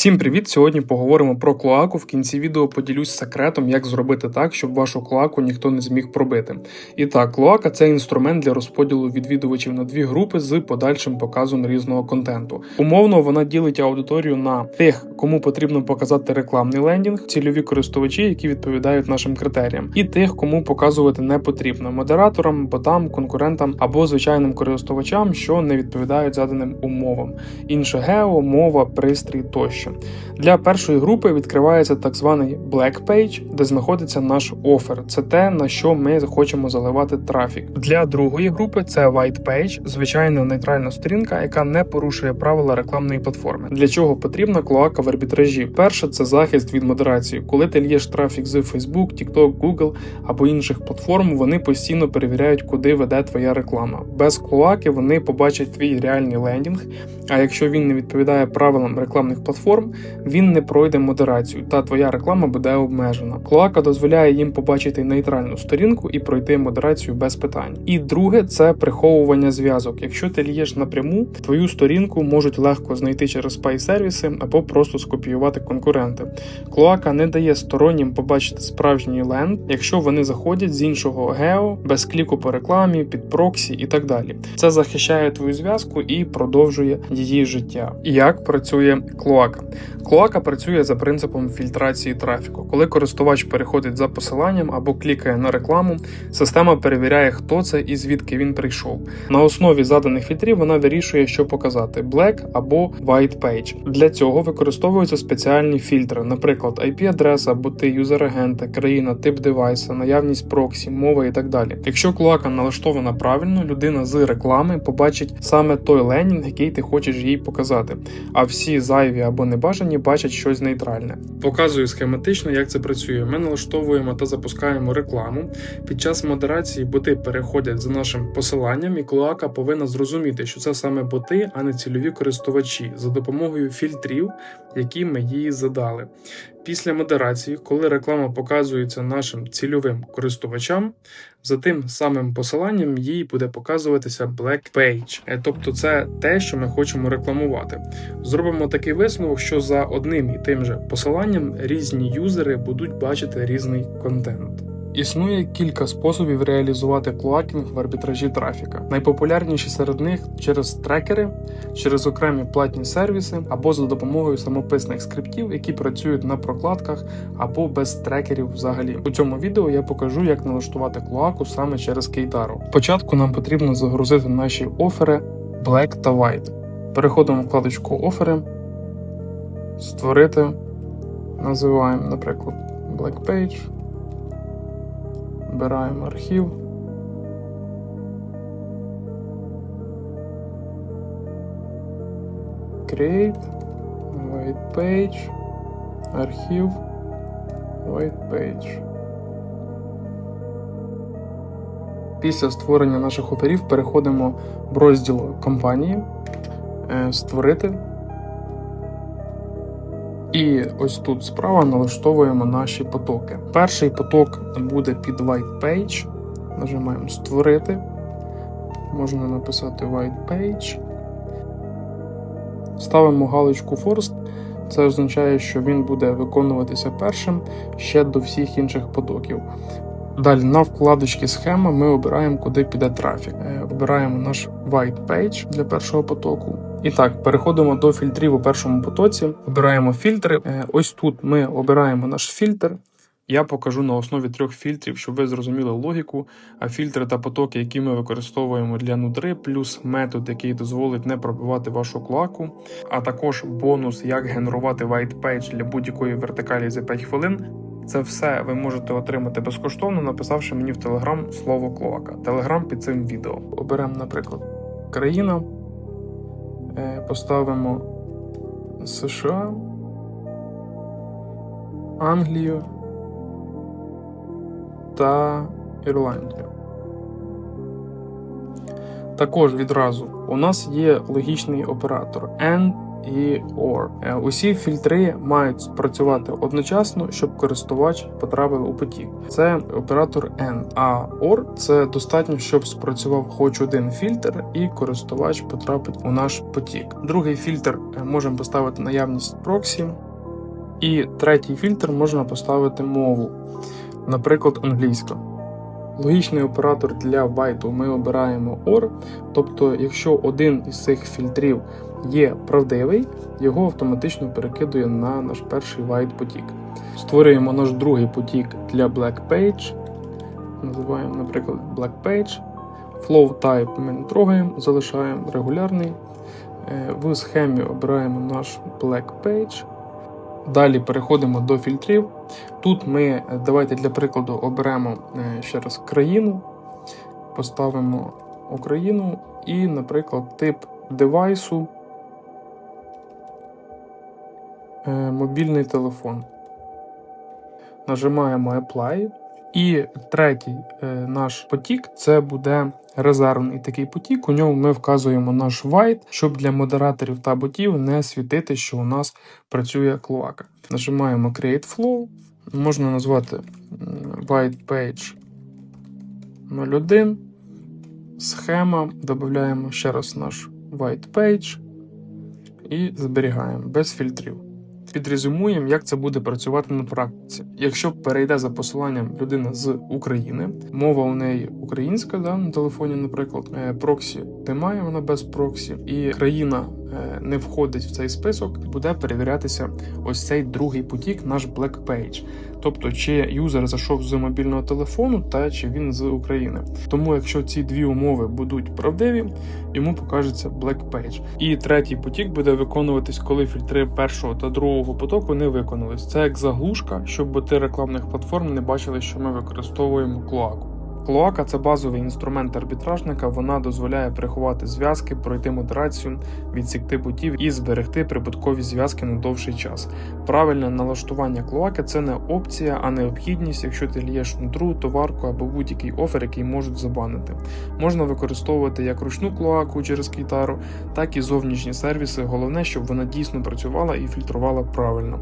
Всім привіт! Сьогодні поговоримо про клоаку. В кінці відео поділюсь секретом, як зробити так, щоб вашу клоаку ніхто не зміг пробити. І так, клоака це інструмент для розподілу відвідувачів на дві групи з подальшим показом різного контенту. Умовно, вона ділить аудиторію на тих, кому потрібно показати рекламний лендінг, цільові користувачі, які відповідають нашим критеріям, і тих, кому показувати не потрібно модераторам, ботам, конкурентам або звичайним користувачам, що не відповідають заданим умовам. Інше гео, мова, пристрій тощо. Для першої групи відкривається так званий Black Page, де знаходиться наш офер. Це те, на що ми хочемо заливати трафік. Для другої групи це White Page, звичайна нейтральна сторінка, яка не порушує правила рекламної платформи. Для чого потрібна клоака в арбітражі? Перше це захист від модерації. Коли ти л'єш трафік з Facebook, TikTok, Google або інших платформ, вони постійно перевіряють, куди веде твоя реклама. Без клоаки вони побачать твій реальний лендінг. А якщо він не відповідає правилам рекламних платформ, він не пройде модерацію, та твоя реклама буде обмежена. Клоака дозволяє їм побачити нейтральну сторінку і пройти модерацію без питань. І друге це приховування зв'язок. Якщо ти лієш напряму, твою сторінку можуть легко знайти через spy сервіси або просто скопіювати конкуренти. Клоака не дає стороннім побачити справжній ленд, якщо вони заходять з іншого гео без кліку по рекламі, під проксі і так далі. Це захищає твою зв'язку і продовжує її життя. Як працює клоака? Клоака працює за принципом фільтрації трафіку. Коли користувач переходить за посиланням або клікає на рекламу, система перевіряє, хто це і звідки він прийшов. На основі заданих фільтрів вона вирішує, що показати: Black або White Page. Для цього використовуються спеціальні фільтри, наприклад, IP-адреса, боти, юзер-агента, країна, тип девайса, наявність проксі, мова і так далі. Якщо клоака налаштована правильно, людина з реклами побачить саме той ленінг, який ти хочеш їй показати. А всі зайві або небажані бачать щось нейтральне. Показую схематично, як це працює. Ми налаштовуємо та запускаємо рекламу. Під час модерації боти переходять за нашим посиланням, і клоака повинна зрозуміти, що це саме боти, а не цільові користувачі за допомогою фільтрів, які ми їй задали. Після модерації, коли реклама показується нашим цільовим користувачам, за тим самим посиланням їй буде показуватися Black Page, Е, тобто це те, що ми хочемо рекламувати. Зробимо такий висновок, що за одним і тим же посиланням різні юзери будуть бачити різний контент. Існує кілька способів реалізувати клоакінг в арбітражі трафіка. Найпопулярніші серед них через трекери, через окремі платні сервіси або за допомогою самописних скриптів, які працюють на прокладках або без трекерів взагалі. У цьому відео я покажу, як налаштувати клоаку саме через Кейдару. Спочатку нам потрібно загрузити наші офери Black та White. Переходимо в вкладочку Офери, створити, називаємо, наприклад, Black Page. Вбираємо архів. Create, White Page, архів, White Page. Після створення наших оперів переходимо в розділ компанії, е, створити. І ось тут справа налаштовуємо наші потоки. Перший поток буде під White Page. Нажимаємо Створити. Можна написати White Page. Ставимо галочку Forced. Це означає, що він буде виконуватися першим ще до всіх інших потоків. Далі на вкладочці схема ми обираємо, куди піде трафік. Е, Обираємо наш White Page для першого потоку. І так, переходимо до фільтрів у першому потоці. Обираємо фільтри. Е, Ось тут ми обираємо наш фільтр. Я покажу на основі трьох фільтрів, щоб ви зрозуміли логіку. А фільтри та потоки, які ми використовуємо для нутри, плюс метод, який дозволить не пробивати вашу клаку, а також бонус, як генерувати white page для будь-якої вертикалі за 5 хвилин. Це все ви можете отримати безкоштовно, написавши мені в Телеграм слово клоака. Телеграм під цим відео. Оберемо, наприклад, країна. Е, Поставимо США, Англію та Ірландію. Також відразу у нас є логічний оператор N і OR. Е, Усі фільтри мають спрацювати одночасно, щоб користувач потрапив у потік. Це оператор N, а OR це достатньо, щоб спрацював хоч один фільтр, і користувач потрапить у наш потік. Другий фільтр е, можемо поставити наявність проксі. І третій фільтр можна поставити мову, наприклад, англійська. Логічний оператор для вайту ми обираємо OR, тобто, якщо один із цих фільтрів є правдивий, його автоматично перекидує на наш перший white потік. Створюємо наш другий потік для Black Page. Називаємо, наприклад, Black Page. Flow Type ми не трогаємо, залишаємо регулярний. Е, В схемі обираємо наш Black Page. Далі переходимо до фільтрів. Тут ми, е, давайте для прикладу, оберемо е, ще раз країну, поставимо Україну і, наприклад, тип девайсу е, мобільний телефон. Нажимаємо Apply. І третій е, наш потік це буде резервний такий потік. У ньому ми вказуємо наш white, щоб для модераторів та ботів не світити, що у нас працює клоака. Нажимаємо Create Flow. Можна назвати white page 01. Схема. Додаємо ще раз наш white page і зберігаємо без фільтрів. Підрезюмуємо, як це буде працювати на практиці. Якщо перейде за посиланням людина з України, мова у неї українська, да, на телефоні, наприклад, е, проксі немає, вона без проксі, і країна е, не входить в цей список, буде перевірятися ось цей другий потік, наш Black Page. Тобто, чи юзер зайшов з мобільного телефону, та чи він з України. Тому, якщо ці дві умови будуть правдиві, йому покажеться Black Page. І третій потік буде виконуватись, коли фільтри першого та другого потоку не виконались. Це як заглушка, щоб боти рекламних платформ не бачили, що ми використовуємо клоаку. Клоака це базовий інструмент арбітражника. Вона дозволяє приховати зв'язки, пройти модерацію, відсікти ботів і зберегти прибуткові зв'язки на довший час. Правильне налаштування клоаки це не опція, а необхідність, якщо ти лієш нутру, товарку або будь-який офер, який можуть забанити. Можна використовувати як ручну клоаку через кейтару, так і зовнішні сервіси. Головне, щоб вона дійсно працювала і фільтрувала правильно.